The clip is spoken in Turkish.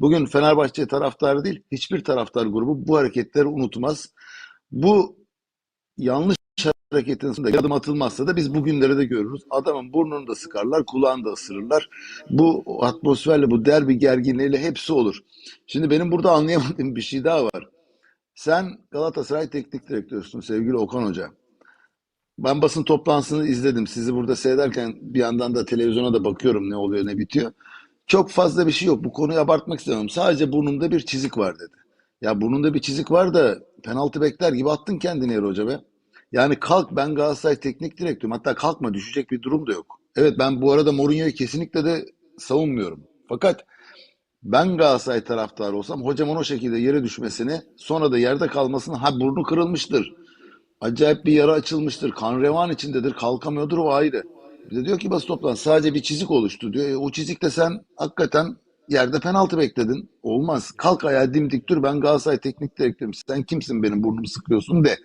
Bugün Fenerbahçe taraftarı değil, hiçbir taraftar grubu bu hareketleri unutmaz. Bu yanlış hareketin sonunda adım atılmazsa da biz bugünleri de görürüz. Adamın burnunu da sıkarlar, kulağını da ısırırlar. Bu atmosferle, bu derbi gerginliğiyle hepsi olur. Şimdi benim burada anlayamadığım bir şey daha var. Sen Galatasaray Teknik Direktörüsün sevgili Okan Hoca. Ben basın toplantısını izledim. Sizi burada seyrederken bir yandan da televizyona da bakıyorum ne oluyor ne bitiyor. Çok fazla bir şey yok. Bu konuyu abartmak istemiyorum. Sadece burnumda bir çizik var dedi. Ya burnunda bir çizik var da penaltı bekler gibi attın kendini Yer Hoca be. Yani kalk ben Galatasaray Teknik Direktörüm. Hatta kalkma düşecek bir durum da yok. Evet ben bu arada Mourinho'yu kesinlikle de savunmuyorum. Fakat ben Galatasaray taraftarı olsam hocamın o şekilde yere düşmesini sonra da yerde kalmasını ha burnu kırılmıştır. Acayip bir yara açılmıştır. Kan revan içindedir. Kalkamıyordur o ayrı. Bir de diyor ki basın toplantısı sadece bir çizik oluştu diyor. E, o çizikte sen hakikaten yerde penaltı bekledin. Olmaz. Kalk ayağa dimdik dur. Ben Galatasaray teknik direktörüm. Sen kimsin benim burnumu sıkıyorsun de.